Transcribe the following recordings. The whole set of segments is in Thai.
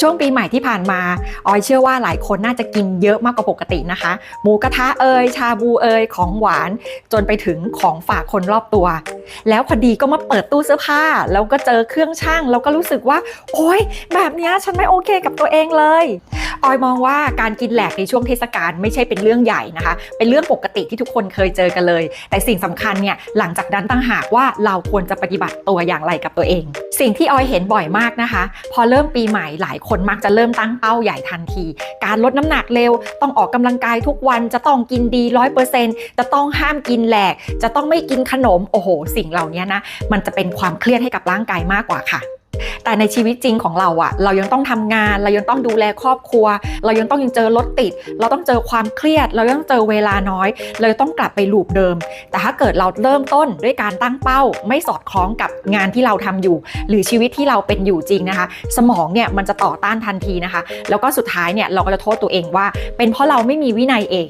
ช่วงปีใหม่ที่ผ่านมา ออยเชื่อว่าหลายคนน่าจะกินเยอะมากกว่าปกตินะคะ หมูกระทะเอยชาบูเอยของหวาน จนไปถึงของฝากคนรอบตัว แล้วพอดีก็มาเปิดตู้เสื้อผ้า แล้วก็เจอเครื่องช่าง แล้วก็รู้สึกว่า โอ๊ยแบบนี้ฉันไม่โอเคกับตัวเองเลย ออยมองว่าการกินแหลกในช่วงเทศกาลไม่ใช่เป็นเรื่องใหญ่นะคะ เป็นเรื่องปกติที่ทุกคนเคยเจอกันเลย แต่สิ่งสำคัญเนี่ยหลังจากนั้นตั้งหากว่าเราควรจะปฏิบัติตัวอย่างไรกับตัวเอง สิ่งที่ออยเห็นบ่อยมากนะคะ พอเริ่มปีใหม่หลายคนมักจะเริ่มตั้งเป้าใหญ่ทันที การลดน้ำหนักเร็ว ต้องออกกำลังกายทุกวันจะต้องกินดีร้อยเปอร์เซ็นต์จะต้องห้ามกินแหลก จะต้องไม่กินขนมโอ้โห สิ่งเหล่านี้นะมันจะเป็นความเครียดให้กับร่างกายมากกว่าค่ะ แต่ในชีวิตจริงของเราอะเรายังต้องทำงาน เรายังต้องดูแลครอบครัว เรายังต้องยังเจอรถติด เราต้องเจอความเครียด เรายังต้องเจอเวลาน้อย เราต้องกลับไปลูปเดิม แต่ถ้าเกิดเราเริ่มต้นด้วยการตั้งเป้า ไม่สอดคล้องกับงานที่เราทำอยู่ หรือชีวิตที่เราเป็นอยู่จริงนะคะ สมองเนี่ยมันจะต่อต้านทันทีนะคะ แล้วก็สุดท้ายเนี่ยเราก็จะโทษตัวเองว่า เป็นเพราะเราไม่มีวินัยเอง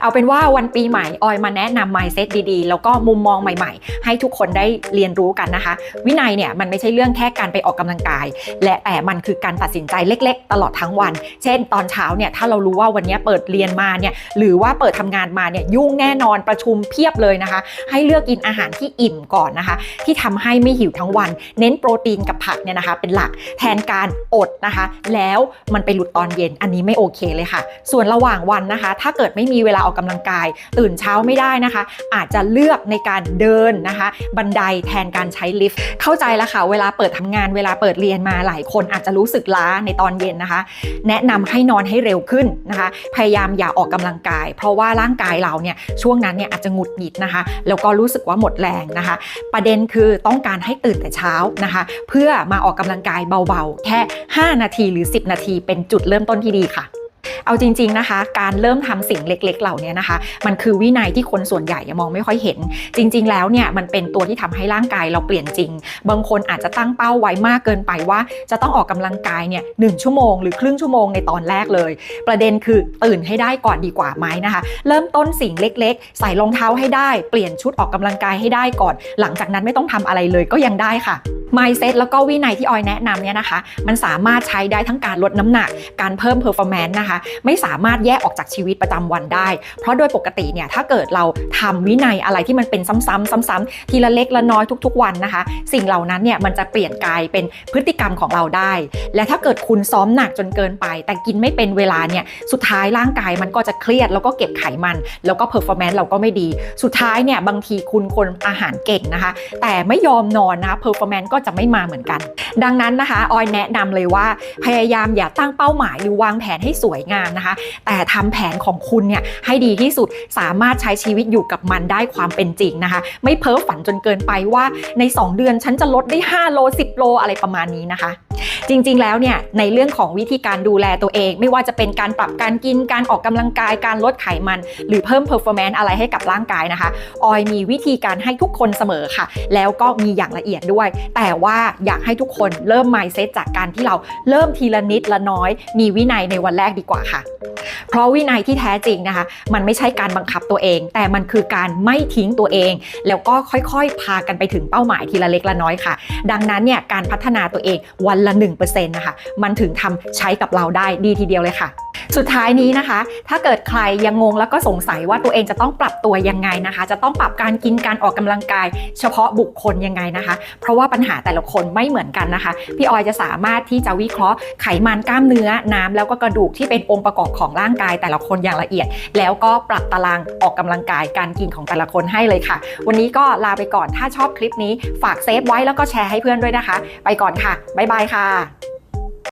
เอาเป็นว่าวันปีใหม่ออยมาแนะนำ mindset ดีๆ แล้วก็มุมมองใหม่ๆ ให้ทุกคนได้เรียนรู้กันนะคะ วินัยเนี่ยมันไม่ใช่เรื่องแค่การไปออกกำลังกาย และแต่มันคือการตัดสินใจเล็ก ๆ ตลอดทั้งวัน เช่น ตอนเช้าเนี่ยถ้าเรารู้ว่าวันนี้เปิดเรียนมาเนี่ยหรือว่าเปิดทำงานมาเนี่ยยุ่งแน่นอนประชุมเพียบเลยนะคะ ให้เลือกกินอาหารที่อิ่มก่อนนะคะ ที่ทำให้ไม่หิวทั้งวัน เน้นโปรตีนกับผักเนี่ยนะคะ เป็นหลักแทนการอดนะคะ แล้วมันไปหลุดตอนเย็นอันนี้ไม่โอเคเลยค่ะ ส่วนระหว่างวันนะคะ ถ้าเกิดไม่มีเวลาออกกำลังกาย ตื่นเช้าไม่ได้นะคะ อาจจะเลือกในการเดินนะคะ บันไดแทนการใช้ลิฟต์เข้าใจแล้วค่ะ เวลาเปิดทำงานเวลาเปิดเรียนมาหลายคนอาจจะรู้สึกล้าในตอนเย็นนะคะ แนะนำให้นอนให้เร็วขึ้นนะคะ พยายามอย่าออกกำลังกาย เพราะว่าร่างกายเราเนี่ยช่วงนั้นเนี่ยอาจจะหงุดหงิดนะคะ แล้วก็รู้สึกว่าหมดแรงนะคะ ประเด็นคือต้องการให้ตื่นแต่เช้านะคะ เพื่อมาออกกำลังกายเบาๆ แค่ 5 นาทีหรือ 10 นาทีเป็นจุดเริ่มต้นที่ดีค่ะ เอาจริง ๆนะคะ การเริ่มทำสิ่งเล็ก ๆ เหล่านี้นะคะ มันคือวินัยที่คนส่วนใหญ่มองไม่ค่อยเห็น จริง ๆ แล้วเนี่ยมันเป็นตัวที่ทำให้ร่างกายเราเปลี่ยนจริง บางคนอาจจะตั้งเป้าไว้มากเกินไปว่า จะต้องออกกำลังกายเนี่ยหชั่วโมงหรือครึ่งชั่วโมงในตอนแรกเลย ประเด็นคือตื่นให้ได้ก่อนดีกว่าไหมนะคะ เริ่มต้นสิ่งเล็ก ๆ ใส่รองเท้าให้ได้เปลี่ยนชุดออกกำลังกายให้ได้ก่อน หลังจากนั้นไม่ต้องทำอะไรเลยก็ยังได้ค่ะ mindset แล้วก็วินัยที่ออยแนะนำเนี่ยนะคะ มันสามารถใช้ได้ทั้งการลดน้ำหนัก การเพิ่ม performance นะคะ ไม่สามารถแยกออกจากชีวิตประจำวันได้ เพราะโดยปกติเนี่ยถ้าเกิดเราทำวินัยอะไรที่มันเป็นซ้ำๆซ้ำๆทีละเล็กละน้อยทุก ๆ วันนะคะ สิ่งเหล่านั้นเนี่ยมันจะเปลี่ยนกลายเป็นพฤติกรรมของเราได้ และถ้าเกิดคุณซ้อมหนักจนเกินไป แต่กินไม่เป็นเวลาเนี่ยสุดท้ายร่างกายมันก็จะเครียดแล้วก็เก็บไขมัน แล้วก็ performance เราก็ไม่ดี สุดท้ายเนี่ยบางทีคุณคนอาหารเก่งนะคะ แต่ไม่ยอมนอนนะคะ performance ก็จะไม่มาเหมือนกัน ดังนั้นนะคะออยแนะนำเลยว่าพยายามอย่าตั้งเป้าหมายหรือวางแผนให้สวยงามนะคะ แต่ทำแผนของคุณเนี่ยให้ดีที่สุดสามารถใช้ชีวิตอยู่กับมันได้ความเป็นจริงนะคะ ไม่เพ้อฝันจนเกินไปว่าใน 2 เดือนฉันจะลดได้ 5 โล 10 โลอะไรประมาณนี้นะคะ จริง ๆ แล้วเนี่ยในเรื่องของวิธีการดูแลตัวเอง ไม่ว่าจะเป็นการปรับการกินการออกกำลังกายการลดไขมัน หรือเพิ่ม performance อะไรให้กับร่างกายนะคะ ออยมีวิธีการให้ทุกคนเสมอค่ะ แล้วก็มีอย่างละเอียดด้วย แต่ว่าอยากให้ทุกคนเริ่มไมเซ็ตจากการที่เราเริ่มทีละนิดละน้อย มีวินัยในวันแรกดีกว่าค่ะ ราะวินัยที่แท้จริงนะคะ มันไม่ใช่การบังคับตัวเอง แต่มันคือการไม่ทิ้งตัวเอง แล้วก็ค่อยๆ พากันไปถึงเป้าหมายทีละเล็กละน้อยค่ะ ดังนั้นเนี่ยการพัฒนาตัวเองวันละ1%นะคะมันถึงทำใช้กับเราได้ดีทีเดียวเลยค่ะ สุดท้ายนี้นะคะ ถ้าเกิดใครยังงงแล้วก็สงสัยว่าตัวเองจะต้องปรับตัวยังไงนะคะ จะต้องปรับการกินการออกกำลังกาย เฉพาะบุคคลยังไงนะคะ เพราะว่าปัญหาแต่ละคนไม่เหมือนกันนะคะ พี่ออยจะสามารถที่จะวิเคราะห์ไขมันกล้ามเนื้อน้ำแล้วก็กระดูกที่เป็นองค์ประกอบของร่างกายแต่ละคนอย่างละเอียด แล้วก็ปรับตารางออกกำลังกายการกินของแต่ละคนให้เลยค่ะ วันนี้ก็ลาไปก่อนถ้าชอบคลิปนี้ฝากเซฟไว้แล้วก็แชร์ให้เพื่อนด้วยนะคะ ไปก่อนค่ะบ๊ายบายค่ะ